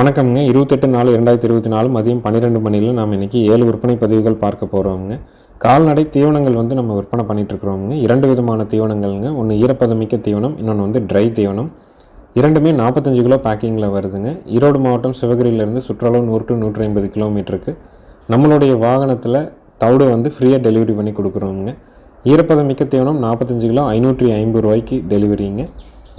வணக்கம்ங்க. இருபத்தெட்டு நாலு இரண்டாயிரத்தி இருபத்தி நாலு மதியம் பன்னிரெண்டு மணியில் நாம் இன்றைக்கி ஏழு விற்பனை பதிவுகள் பார்க்க போகிறோம்ங்க கால்நடை தீவனங்கள் வந்து நம்ம விற்பனை பண்ணிட்டு இரண்டு விதமான தீவனங்கள்ங்க. ஒன்று ஈரப்பதமிக்க தீவனம் இன்னொன்று வந்து ட்ரை தீவனம். இரண்டுமே நாற்பத்தஞ்சு கிலோ பேக்கிங்கில் வருதுங்க. ஈரோடு மாவட்டம் சிவகிரியிலேருந்து சுற்றளவு நூறு டு நூற்றி ஐம்பது கிலோமீட்டருக்கு. நம்மளுடைய வாகனத்தில் தவிடு வந்து ஃப்ரீயாக டெலிவரி பண்ணி கொடுக்குறோங்க ஈரப்பதமிக்க தீவனம் நாற்பத்தஞ்சு கிலோ ஐநூற்றி ஐம்பது ரூபாய்க்கு டெலிவரிங்க.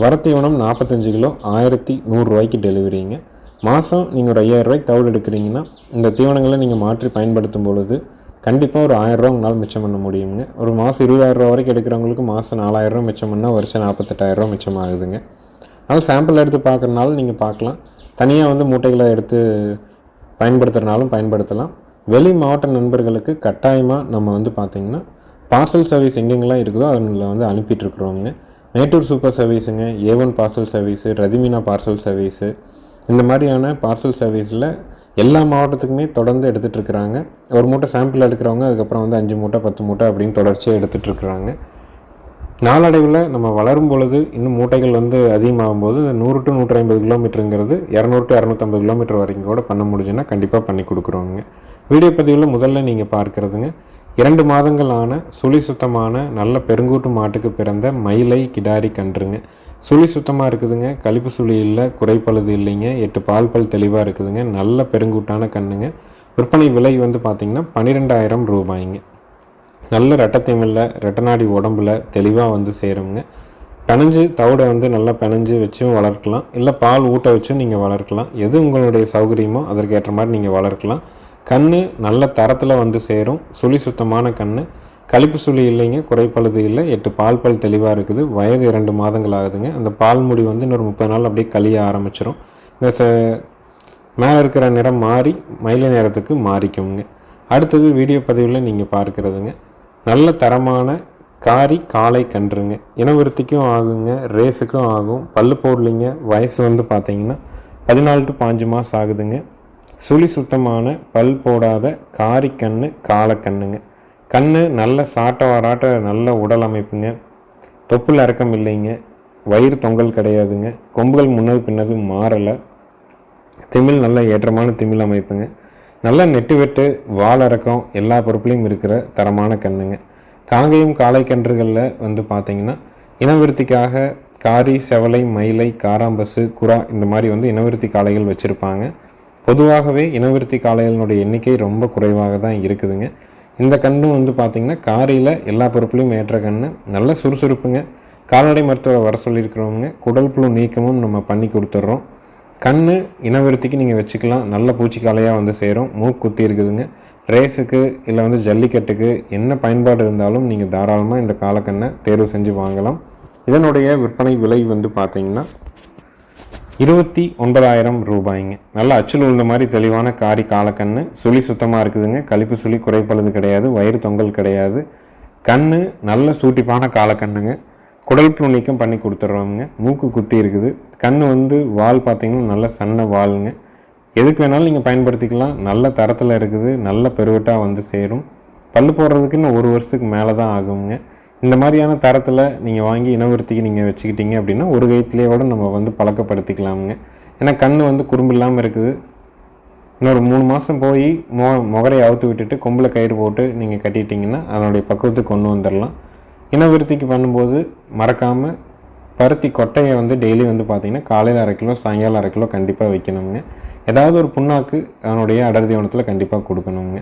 வரத்தீவனம் நாற்பத்தஞ்சு கிலோ ஆயிரத்தி நூறுரூவாய்க்கு டெலிவரிங்க. மாதம் நீங்கள் ஒரு ஐயாயிரம் ரூபாய்க்கு தவிடு எடுக்கிறீங்கன்னா இந்த தீவனங்களை நீங்கள் மாற்றி பயன்படுத்தும் பொழுது கண்டிப்பாக ஒரு ஆயிரரூவா உங்களால் மிச்சம் பண்ண முடியுங்க. ஒரு மாதம் இருபதாயிரரூவா வரைக்கும் எடுக்கிறவங்களுக்கு மாதம் நாலாயிரரூவா மிச்சம் பண்ணால் வருஷம் நாற்பத்தெட்டாயிரரூவா மிச்சம் ஆகுதுங்க. அதனால் சாம்பிள் எடுத்து பார்க்குறனால நீங்கள் பார்க்கலாம். தனியாக வந்து மூட்டைகளை எடுத்து பயன்படுத்துகிறனாலும் பயன்படுத்தலாம். வெளி மாவட்ட நண்பர்களுக்கு கட்டாயமாக நம்ம வந்து பார்த்திங்கன்னா பார்சல் சர்வீஸ் எங்கெங்கெல்லாம் இருக்குதோ அதில் வந்து அனுப்பிட்டுருக்குறோங்க மேட்டூர் சூப்பர் சர்வீஸுங்க ஏ ஒன் பார்சல் சர்வீஸு ரதிமினா பார்சல் சர்வீஸு இந்த மாதிரியான பார்சல் சர்வீஸில் எல்லா மாவட்டத்துக்குமே தொடர்ந்து எடுத்துகிட்டு இருக்கிறாங்க. ஒரு மூட்டை சாம்பிள் எடுக்கிறவங்க அதுக்கப்புறம் வந்து அஞ்சு மூட்டை பத்து மூட்டை அப்படின்னு தொடர்ச்சியாக எடுத்துகிட்டு இருக்கிறாங்க. நாளடைவில் நம்ம வளரும் பொழுது இன்னும் மூட்டைகள் வந்து அதிகமாகும் போது நூறு டு நூற்றி ஐம்பது கிலோமீட்டருங்கிறது இரநூறு டு இரநூத்தம்பது கிலோமீட்டர் வரைக்கும் கூட பண்ண முடிஞ்சுன்னா கண்டிப்பாக பண்ணி கொடுக்குறோங்க. வீடியோ பதிவில் முதல்ல நீங்கள் பார்க்குறதுங்க. இரண்டு மாதங்கள் ஆன சுழி சுத்தமான நல்ல பெருங்கூட்டு மாட்டுக்கு பிறந்த மயிலை கிடாரி கன்றுங்க. சுழி சுத்தமாக இருக்குதுங்க. கழிப்பு சுழி இல்லை குறைப்பழுது இல்லைங்க. எட்டு பால் பல் தெளிவாக இருக்குதுங்க. நல்ல பெருங்கூட்டான கண்ணுங்க. விற்பனை விலை வந்து பார்த்திங்கன்னா பன்னிரெண்டாயிரம் ரூபாய்ங்க. நல்ல ரெட்டத்தைமில்ல ரெட்டநாடி உடம்புல தெளிவாக வந்து சேருங்க. பெனஞ்சு தவிடை வந்து நல்லா பெனஞ்சு வச்சும் வளர்க்கலாம். இல்லை பால் ஊட்ட வச்சும் நீங்கள் வளர்க்கலாம். எது உங்களுடைய சௌகரியமோ அதற்கேற்ற மாதிரி நீங்கள் வளர்க்கலாம். கண் நல்ல தரத்தில் வந்து சேரும். சுழி சுத்தமான கண் கழிப்பு சுழி இல்லைங்க குறைப்பழுது இல்லை. எட்டு பால் பல் தெளிவாக இருக்குது. வயது இரண்டு மாதங்கள் ஆகுதுங்க. அந்த பால் முடி வந்து இன்னொரு முப்பது நாள் அப்படியே கழிய ஆரம்பிச்சிடும் இந்த ச மேலே இருக்கிற நிறம் மாறி மயில நேரத்துக்கு மாறிக்குங்க. அடுத்தது வீடியோ பதிவில் நீங்கள் பார்க்குறதுங்க. நல்ல தரமான காரி காலை கன்றுங்க. இனவிருத்திக்கும் ஆகுங்க ரேஸுக்கும் ஆகும். பல்லு போடலிங்க வயசு வந்து பார்த்தீங்கன்னா பதினாலு டு பாஞ்சு மாதம் ஆகுதுங்க. சுழி சுத்தமான பல் போடாத காரி காலக்கண்ணுங்க கண் நல்ல சாட்ட வராட்ட நல்ல உடல் அமைப்புங்க. தொப்புள் இறக்கம் இல்லைங்க. வயிறு தொங்கல் கிடையாதுங்க. கொம்புகள் முன்னது பின்னது மாறலை. திமிழ் நல்ல ஏற்றமான திமிழ் அமைப்புங்க. நல்ல நெட்டு வெட்டு வாழறக்கம் எல்லா பொறுப்புலையும் இருக்கிற தரமான கண்ணுங்க. காங்கேயம் காளை கன்றுகளில் வந்து பார்த்தீங்கன்னா இனவிருத்திக்காக காரி செவலை மயிலை காராம்பசு குரா இந்த மாதிரி வந்து இனவிருத்தி காளைகள் வச்சுருப்பாங்க. பொதுவாகவே இனவிருத்தி காளைகளினுடைய எண்ணிக்கை ரொம்ப குறைவாக தான் இருக்குதுங்க. இந்த கண்ணும் வந்து பார்த்திங்கன்னா காரியில் எல்லா பொறுப்புலையும் ஏற்ற கண்ணு. நல்ல சுறுசுறுப்புங்க. கால்நடை மருத்துவரை வர சொல்லியிருக்கிறவங்க குடல் புழு நீக்கமும் நம்ம பண்ணி கொடுத்துட்றோம் கண் இனவருத்திக்கு நீங்கள் வச்சுக்கலாம். நல்ல பூச்சிக்காலையாக வந்து சேரும். மூக்கு குத்தி இருக்குதுங்க. ரேஸுக்கு இல்லை வந்து ஜல்லிக்கட்டுக்கு என்ன பயன்பாடு இருந்தாலும் நீங்கள் தாராளமாக இந்த காலக்கண்ணை தேர்வு செஞ்சு வாங்கலாம். இதனுடைய விற்பனை விலை வந்து பார்த்தீங்கன்னா இருபத்தி ஒன்பதாயிரம் ரூபாய்ங்க. நல்ல அச்சில் உள்ள மாதிரி தெளிவான காரி காலக்கண்ணு. சுழி சுத்தமாக இருக்குதுங்க. கழிப்பு சுழி குறைப்பழுது கிடையாது. வயிறு தொங்கல் கிடையாது. கண் நல்ல சூட்டிப்பான காலக்கண்ணுங்க. குடல் புழு பண்ணி கொடுத்துட்றோங்க மூக்கு குத்தி இருக்குது. கண் வந்து வால் பார்த்தீங்கன்னா நல்ல சன்ன வாலுங்க. எதுக்கு வேணாலும் நீங்கள் பயன்படுத்திக்கலாம். நல்ல தரத்தில் இருக்குது. நல்ல பெருவட்டாக வந்து சேரும். பல் போடுறதுக்கு இன்னும் ஒரு வருஷத்துக்கு மேலே தான் ஆகுங்க. இந்த மாதிரியான தரத்தில் நீங்கள் வாங்கி இனவருத்திக்கு நீங்கள் வச்சுக்கிட்டீங்க அப்படின்னா ஒரு கைத்துலேயே கூட நம்ம வந்து பழக்கப்படுத்திக்கலாமுங்க. ஏன்னா கண் வந்து குறும்பு இல்லாமல் இருக்குது. இன்னொரு மூணு மாதம் போய் மொ முகரை அவுத்து விட்டுட்டு கொம்பில் கயிறு போட்டு நீங்கள் கட்டிட்டிங்கன்னா அதனுடைய பக்குவத்துக்கு கொண்டு வந்துடலாம் இனவிருத்திக்கு பண்ணும்போது மறக்காமல் பருத்தி கொட்டையை வந்து டெய்லி வந்து பார்த்திங்கன்னா காலையில் அரை கிலோ சாயங்காலம் அரை கிலோ கண்டிப்பாக வைக்கணுங்க ஏதாவது ஒரு புண்ணாக்கு அதனுடைய அடர்தி உணத்தில் கண்டிப்பாக கொடுக்கணுங்க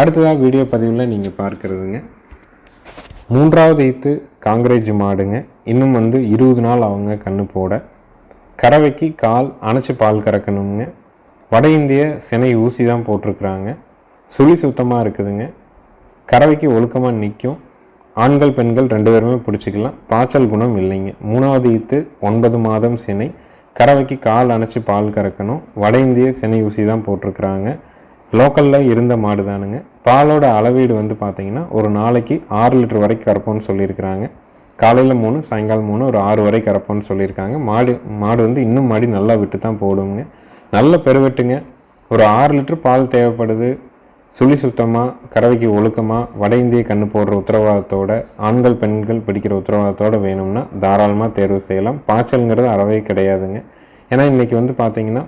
அடுத்ததாக வீடியோ பதிவில் நீங்கள் பார்க்குறதுங்க. மூன்றாவது ஈத்து காங்கிரேஜ் மாடுங்க இன்னும் வந்து இருபது நாள் அவங்க கண்ணு போட. கறவைக்கு கால் அணைச்சி பால் கறக்கணுங்க. வட இந்திய சினை ஊசி தான் போட்டிருக்குறாங்க. சுழி சுத்தமாக இருக்குதுங்க. கறவைக்கு ஒழுக்கமாக நிற்கும் ஆண்கள் பெண்கள் ரெண்டு பேருமே பிடிச்சிக்கலாம். பாய்ச்சல் குணம் இல்லைங்க. மூணாவது ஈத்து ஒன்பது மாதம் சினை. கறவைக்கு கால் அணைச்சி பால் கறக்கணும். வட இந்திய சினை ஊசி தான் போட்டிருக்கிறாங்க. லோக்கலில் இருந்த மாடு தானுங்க. பாலோட அளவீடு வந்து பார்த்திங்கன்னா ஒரு நாளைக்கு ஆறு லிட்டர் வரைக்கும் கறப்போம்னு சொல்லியிருக்கிறாங்க. காலையில் மூணு சாயங்காலம் மூணு ஒரு ஆறு வரை கறப்போம்னு சொல்லியிருக்காங்க. மாடு மாடு வந்து இன்னும் மாடி நல்லா விட்டு தான் போடுங்க. நல்ல பெருவெட்டுங்க. ஒரு ஆறு லிட்டர் பால் தேவைப்படுது. சுழி சுத்தமாக கறவைக்கு ஒழுக்கமாக வட இந்திய கண்ணு போடுற உத்தரவாதத்தோட ஆண்கள் பெண்கள் பிடிக்கிற உத்தரவாதத்தோட வேணும்னா தாராளமாக தேர்வு செய்யலாம். பாய்ச்சல்ங்கிறது அறவே கிடையாதுங்க. ஏன்னா இன்றைக்கி வந்து பார்த்திங்கன்னா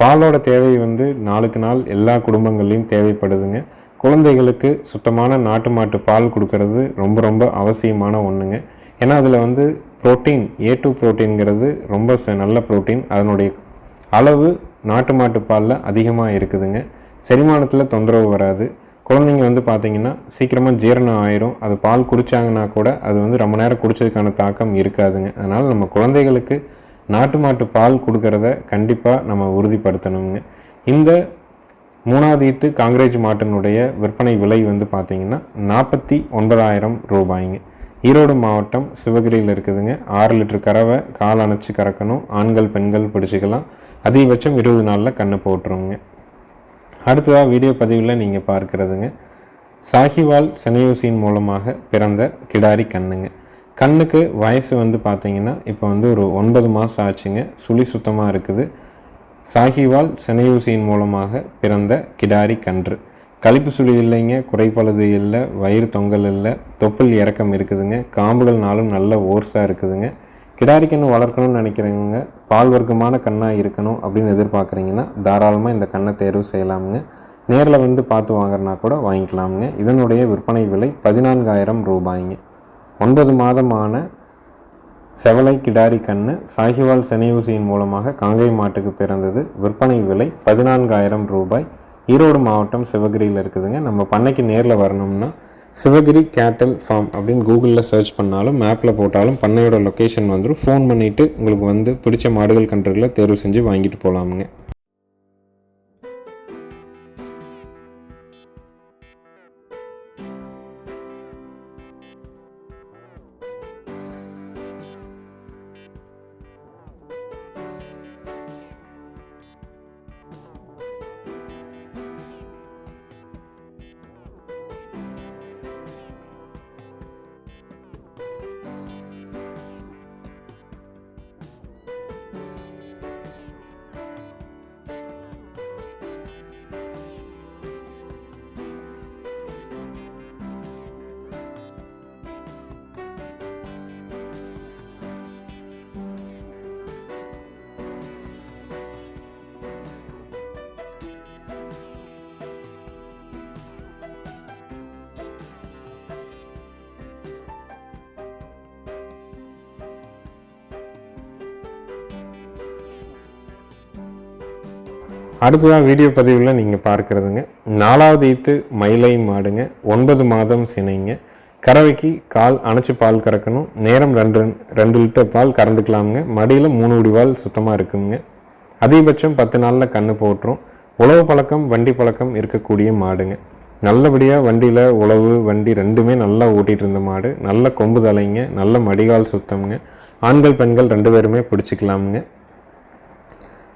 பாலோட தேவை வந்து நாளுக்கு நாள் எல்லா குடும்பங்கள்லையும் தேவைப்படுதுங்க. குழந்தைகளுக்கு சுத்தமான நாட்டு மாட்டு பால் கொடுக்கறது ரொம்ப ரொம்ப அவசியமான ஒன்றுங்க ஏன்னா அதில் வந்து புரோட்டீன் ஏ டூ புரோட்டீன்கிறது ரொம்ப ச- நல்ல புரோட்டீன். அதனுடைய அளவு நாட்டு மாட்டு பாலில் அதிகமாக இருக்குதுங்க. செரிமானத்தில் தொந்தரவு வராது. குழந்தைங்க வந்து பார்த்திங்கன்னா சீக்கிரமாக ஜீரணம் ஆயிரும். அது பால் குடிச்சாங்கன்னா கூட அது வந்து ரொம்ப நேரம் குடிச்சதுக்கான தாக்கம் இருக்காதுங்க. அதனால் நம்ம குழந்தைகளுக்கு நாட்டு மாட்டு பால் கொடுக்கறத கண்டிப்பாக நம்ம உறுதிப்படுத்தணுங்க. இந்த மூணாவது ஈத்து காங்கிரேஜ் மாட்டினுடைய விற்பனை விலை வந்து பார்த்திங்கன்னா நாற்பத்தி ஒன்பதாயிரம் ரூபாய்ங்க. ஈரோடு மாவட்டம் சிவகிரியில் இருக்குதுங்க. ஆறு லிட்டர் கறவை கால் அணைச்சி கறக்கணும். ஆண்கள் பெண்கள் பிடிச்சிக்கலாம். அதிகபட்சம் இருபது நாளில் கண்ணு போட்டுருங்க. அடுத்ததாக வீடியோ பதிவில் நீங்கள் பார்க்குறதுங்க. சாஹிவால் செனையூசியின் மூலமாக பிறந்த கிடாரி கண்ணுங்க. கண்ணுக்கு வயசு வந்து பார்த்தீங்கன்னா இப்போ வந்து ஒரு ஒன்பது மாதம் ஆச்சுங்க. சுழி சுத்தமாக இருக்குது. சாஹிவால் செனையூசியின் மூலமாக பிறந்த கிடாரி கன்று. கழிப்பு சுழி இல்லைங்க குறைப்பழுது இல்லை வயிறு தொங்கல் இல்லை தொப்புள் இறக்கம் இருக்குதுங்க. காம்புகள் நாளும் நல்ல ஓர்ஸாக இருக்குதுங்க. கிடாரி கன்று வளர்க்கணும்னு நினைக்கிறவங்க பால் வர்க்கமான கண்ணாக இருக்கணும் அப்படின்னு எதிர்பார்க்குறீங்கன்னா தாராளமாக இந்த கண்ணை தேர்வு செய்யலாமுங்க. நேரில் வந்து பார்த்து வாங்குறனா கூட வாங்கிக்கலாமுங்க. இதனுடைய விற்பனை விலை பதினான்காயிரம் ரூபாய்ங்க. ஒன்பது மாதமான செவலை கிடாரி கண்ணு சாகிவால் செனையூசியின் மூலமாக காங்கை மாட்டுக்கு பிறந்தது. விற்பனை விலை பதினான்காயிரம் ரூபாய். ஈரோடு மாவட்டம் சிவகிரியில் இருக்குதுங்க. நம்ம பண்ணைக்கு நேரில் வரணும்னா சிவகிரி கேட்டல் ஃபார்ம் அப்படின்னு கூகுளில் சர்ச் பண்ணாலும் மேப்பில் போட்டாலும் பண்ணையோட லொக்கேஷன் வந்துடும் ஃபோன் பண்ணிவிட்டு உங்களுக்கு வந்து பிடிச்ச மாடுகள் கன்றுகளை தேர்வு செஞ்சு வாங்கிட்டு போகலாமுங்க அடுத்ததாக வீடியோ பதிவில் நீங்கள் பார்க்குறதுங்க. நாலாவது ஈத்து மயிலை மாடுங்க. ஒன்பது மாதம் சினைங்க. கறவைக்கு கால் அணைச்சி பால் கறக்கணும். நேரம் ரெண்டு ரெண்டு லிட்டர் பால் கறந்துக்கலாமுங்க. மடியில் மூணு உடிவால் சுத்தமாக இருக்குங்க. அதிகபட்சம் பத்து நாளில் கன்று போட்டுரும். உழவு பழக்கம் வண்டி பழக்கம் இருக்கக்கூடிய மாடுங்க. நல்லபடியாக வண்டியில் உழவு வண்டி ரெண்டுமே நல்லா ஓட்டிகிட்டு இருந்த மாடு. நல்ல கொம்பு தலைங்க. நல்ல மடிகால் சுத்தம்ங்க. ஆண்கள் பெண்கள் ரெண்டு பேருமே பிடிச்சிக்கலாமுங்க.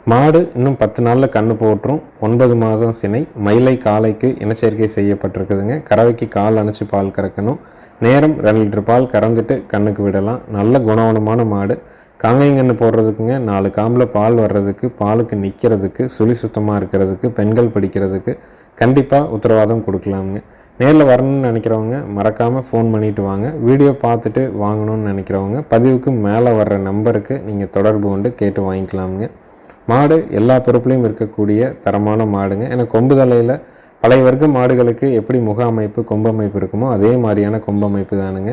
மாடு இன்னும் பத்து நாளில் கண்ணு போட்டுரும் ஒன்பது மாதம் சினை. மயிலை காலைக்கு இனச்சேர்க்கை செய்யப்பட்டிருக்குதுங்க. கறவைக்கு கால் அணைச்சி பால் கறக்கணும். நேரம் ரெண்டு லிட்டர் பால் கறந்துட்டு கண்ணுக்கு விடலாம். நல்ல குணவனமான மாடு. காங்கைங்கன்று போடுறதுக்குங்க நாலு காம்பில் பால் வர்றதுக்கு பாலுக்கு நிற்கிறதுக்கு சுழி சுத்தமாக இருக்கிறதுக்கு பெண்கள் பிடிக்கிறதுக்கு கண்டிப்பாக உத்தரவாதம் கொடுக்கலாமுங்க. நேரில் வரணும்னு நினைக்கிறவங்க மறக்காமல் ஃபோன் பண்ணிட்டு வாங்க. வீடியோ பார்த்துட்டு வாங்கணும்னு நினைக்கிறவங்க பதிவுக்கு மேலே வர்ற நம்பருக்கு நீங்கள் தொடர்பு கொண்டு கேட்டு வாங்கிக்கலாமுங்க. மாடு எல்லா பொறுப்புலையும் இருக்கக்கூடிய தரமான மாடுங்க. ஏன்னா கொம்பு தலையில் பழைய வர்க்க மாடுகளுக்கு எப்படி முக அமைப்பு கொம்பு அமைப்பு இருக்குமோ அதே மாதிரியான கொம்பு அமைப்பு தானுங்க.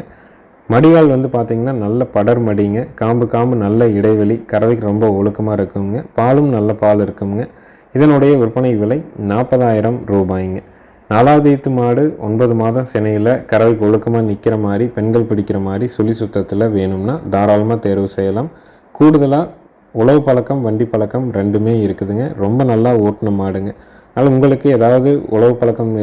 மடிகால் வந்து பார்த்திங்கன்னா நல்ல படர் மடிங்க. காம்பு காம்பு நல்ல இடைவெளி. கறவைக்கு ரொம்ப ஒழுக்கமாக இருக்குங்க. பாலும் நல்ல பால் இருக்குங்க. இதனுடைய விற்பனை விலை நாற்பதாயிரம் ரூபாய்ங்க. நாலாவது ஈத்து மாடு ஒன்பது மாதம் சினையில் கறவைக்கு ஒழுக்கமாக நிற்கிற மாதிரி பெண்கள் பிடிக்கிற மாதிரி சுழி சுத்தத்தில் வேணும்னா தாராளமாக தேர்வு செய்யலாம். கூடுதலாக உழவு பழக்கம் வண்டி பழக்கம் ரெண்டுமே இருக்குதுங்க. ரொம்ப நல்லா ஓட்டின மாடுங்க. அதனால் உங்களுக்கு ஏதாவது உழவு பழக்கம்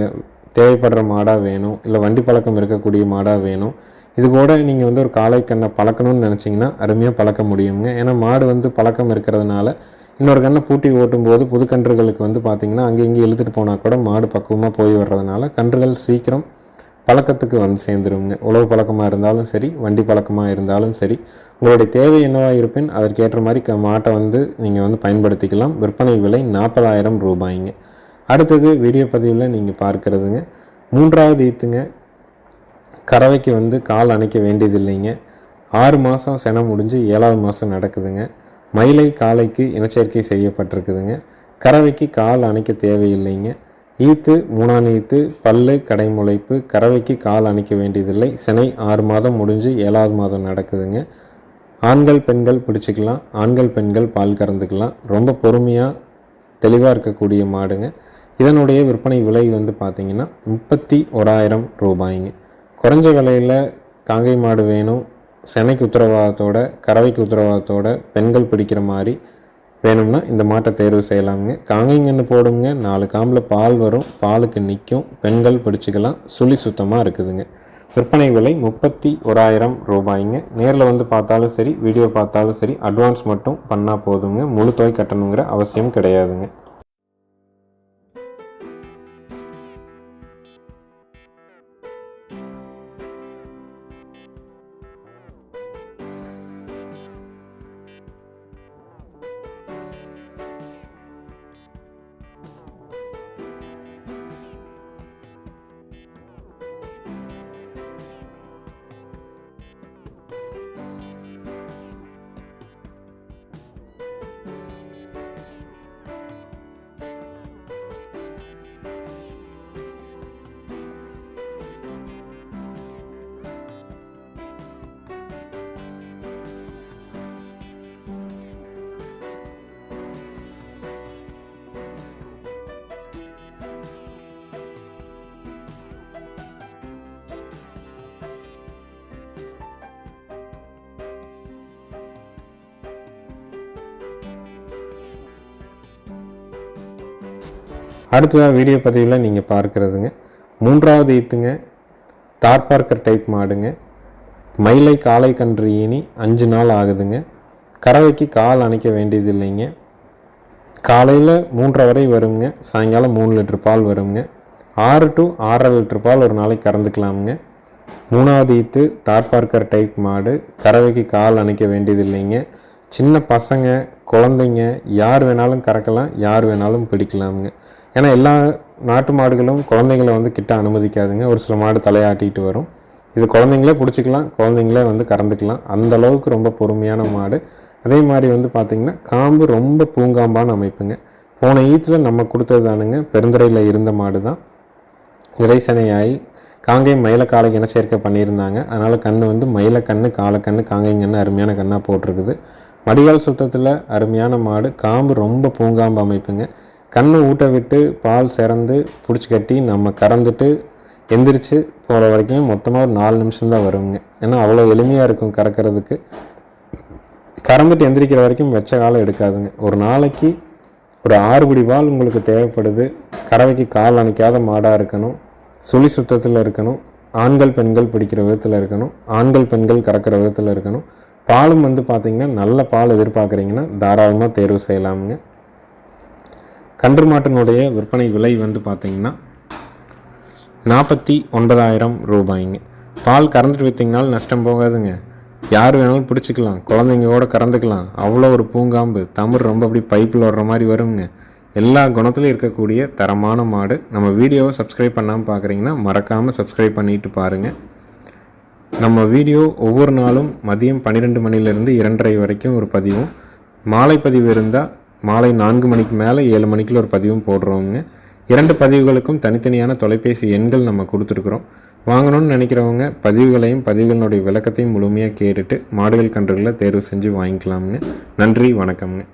தேவைப்படுற மாடாக வேணும் இல்லை வண்டி பழக்கம் இருக்கக்கூடிய மாடாக வேணும் இது கூட நீங்கள் வந்து ஒரு காளை கண்ணை பழக்கணும்னு நினச்சிங்கன்னா அருமையாக பழக்க முடியுங்க. ஏன்னா மாடு வந்து பழக்கம் இருக்கிறதுனால இன்னொரு கண்ணை பூட்டி ஓட்டும்போது புது கன்றுகளுக்கு வந்து பார்த்திங்கன்னா அங்கே இங்கே இழுத்துட்டு போனால் கூட மாடு பக்குவமாக போய் வர்றதுனால கன்றுகள் சீக்கிரம் பழக்கத்துக்கு வந்து சேர்ந்துருங்க. உழவு பழக்கமாக இருந்தாலும் சரி வண்டி பழக்கமாக இருந்தாலும் சரி உங்களுடைய தேவை என்னவாக இருப்பின் அதற்கேற்ற மாதிரி க மாட்டை வந்து நீங்கள் வந்து பயன்படுத்திக்கலாம். விற்பனை விலை நாற்பதாயிரம் ரூபாய்ங்க. அடுத்தது வீடியோ பதிவில் நீங்கள் பார்க்கறதுங்க. மூன்றாவது ஈத்துங்க. கறவைக்கு வந்து கால் அணைக்க வேண்டியதில்லைங்க. ஆறு மாதம் செனை முடிஞ்சு ஏழாவது மாதம் நடக்குதுங்க. மயிலை காலைக்கு இனச்சேர்க்கை செய்யப்பட்டிருக்குதுங்க. கறவைக்கு கால் அணைக்க தேவையில்லைங்க. ஈத்து மூணாம் ஈத்து பல்லு கடைமுளைப்பு கறவைக்கு கால் அணைக்க வேண்டியதில்லை. சினை ஆறு மாதம் முடிஞ்சு ஏழாவது மாதம் நடக்குதுங்க. ஆண்கள் பெண்கள் பிடிச்சிக்கலாம். ஆண்கள் பெண்கள் பால் கறந்துக்கலாம். ரொம்ப பொறுமையாக தெளிவாக இருக்கக்கூடிய மாடுங்க. இதனுடைய விற்பனை விலை வந்து பார்த்திங்கன்னா முப்பத்தி ஓராயிரம் ரூபாய்ங்க. குறைஞ்ச விலையில் காங்கை மாடு வேணும். செனைக்கு உத்தரவாதத்தோட கறவைக்கு உத்தரவாதத்தோட பெண்கள் பிடிக்கிற மாதிரி வேணும்னா இந்த மாட்டை தேர்வு செய்யலாமுங்க. காங்கைங்கன்னு போடுங்க நாலு காம்பில் பால் வரும். பாலுக்கு நிற்கும் பெண்கள் பிடிச்சிக்கலாம். சுழி சுத்தமாக இருக்குதுங்க. விற்பனை விலை முப்பத்தி ஓராயிரம் ரூபாய்ங்க. நேரில் வந்து பார்த்தாலும் சரி வீடியோ பார்த்தாலும் சரி அட்வான்ஸ் மட்டும் பண்ணால் போதுங்க. முழு தொகை கட்டணுங்கிற அவசியம் கிடையாதுங்க. அடுத்ததாக வீடியோ பதிவில் நீங்கள் பார்க்குறதுங்க. மூன்றாவது ஈத்துங்க தார் பார்க்கர் டைப் மாடுங்க. மயிலை காலை கன்று ஈனி அஞ்சு நாள் ஆகுதுங்க. கறவைக்கு கால் அணைக்க வேண்டியது இல்லைங்க. காலையில் மூன்றரை வரை வருங்க. சாயங்காலம் மூணு லிட்டர் பால் வருங்க. ஆறு டு ஆறரை லிட்டர் பால் ஒரு நாளைக்கு கறந்துக்கலாமுங்க. மூணாவது ஈத்து தார் பார்க்கர் டைப் மாடு. கறவைக்கு கால் அணைக்க வேண்டியது இல்லைங்க. சின்ன பசங்க குழந்தைங்க யார் வேணாலும் கறக்கலாம் யார் வேணாலும் பிடிக்கலாமுங்க. ஏன்னா எல்லா நாட்டு மாடுகளும் குழந்தைங்கள வந்து கிட்ட அனுமதிக்காதுங்க. ஒரு சில மாடு தலையாட்டிகிட்டு வரும். இது குழந்தைங்களே பிடிச்சிக்கலாம். குழந்தைங்களே வந்து கறந்துக்கலாம். அந்த அளவுக்கு ரொம்ப பொறுமையான மாடு. அதே மாதிரி வந்து பார்த்திங்கன்னா காம்பு ரொம்ப பூங்காம்பான அமைப்புங்க. போன ஈத்தில் நம்ம கொடுத்தது தானுங்க. பெருந்துறையில் இருந்த மாடு தான் இறைசனையாகி காங்கை மயில காலை இனச்சேர்க்கை பண்ணியிருந்தாங்க. அதனால் கண் வந்து மயில கண்ணு காலக்கண்ணு காங்கைங்கன்னு அருமையான கண்ணாக போட்டிருக்குது. மடிகால் சுத்தத்தில் அருமையான மாடு. காம்பு ரொம்ப பூங்காம்பு அமைப்புங்க. கண்ணை ஊட்ட விட்டு பால் சிறந்து பிடிச்சி கட்டி நம்ம கறந்துட்டு எந்திரிச்சு போகிற வரைக்கும் மொத்தமாக ஒரு நாலு நிமிஷம் தான் வருங்க. ஏன்னா அவ்வளோ எளிமையாக இருக்கும் கறக்கிறதுக்கு. கறந்துட்டு எந்திரிக்கிற வரைக்கும் வெச்ச காலம் எடுக்காதுங்க. ஒரு நாளைக்கு ஒரு ஆறு பிடி பால் உங்களுக்கு தேவைப்படுது. கறவைக்கு கால் அணைக்காத மாடாக இருக்கணும். சுழி சுத்தத்தில் இருக்கணும். ஆண்கள் பெண்கள் பிடிக்கிற விதத்தில் இருக்கணும். ஆண்கள் பெண்கள் கறக்கிற விதத்தில் இருக்கணும். பாலும் வந்து பார்த்திங்கன்னா நல்ல பால் எதிர்பார்க்குறீங்கன்னா தாராளமாக தேர்வு செய்யலாமுங்க. கன்று மாட்டினுடைய விற்பனை விலை வந்து பார்த்திங்கன்னா நாற்பத்தி ஒன்பதாயிரம் ரூபாய்ங்க. பால் கறந்துட்டு விற்றிங்கனாலும் நஷ்டம் போகாதுங்க. யார் வேணாலும் பிடிச்சிக்கலாம். குழந்தைங்க கூட கறந்துக்கலாம். அவ்வளோ ஒரு பூங்காம்பு. தமிழ் ரொம்ப அப்படி பைப்பில் வர்ற மாதிரி வருங்க. எல்லா குணத்துலையும் இருக்கக்கூடிய தரமான மாடு. நம்ம வீடியோவை சப்ஸ்கிரைப் பண்ணாமல் பார்க்குறீங்கன்னா மறக்காமல் சப்ஸ்கிரைப் பண்ணிட்டு பாருங்கள் நம்ம வீடியோ ஒவ்வொரு நாளும் மதியம் பன்னிரெண்டு மணிலேருந்து இரண்டரை வரைக்கும் ஒரு பதிவும். மாலை பதிவு இருந்தால் மாலை நான்கு மணிக்கு மேலே ஏழு மணிக்குள்ள ஒரு பதிவும் போடுறோங்க இரண்டு பதிவுகளுக்கும் தனித்தனியான தொலைபேசி எண்கள் நம்ம கொடுத்துருக்குறோம். வாங்கணும்னு நினைக்கிறவங்க பதிவுகளையும் பதிவுகளினுடைய விளக்கத்தையும் முழுமையாக கேட்டுட்டு மாடுகள் கன்றுகளை தேர்வு செஞ்சு வாங்கிக்கலாமுங்க. நன்றி வணக்கம்ங்க.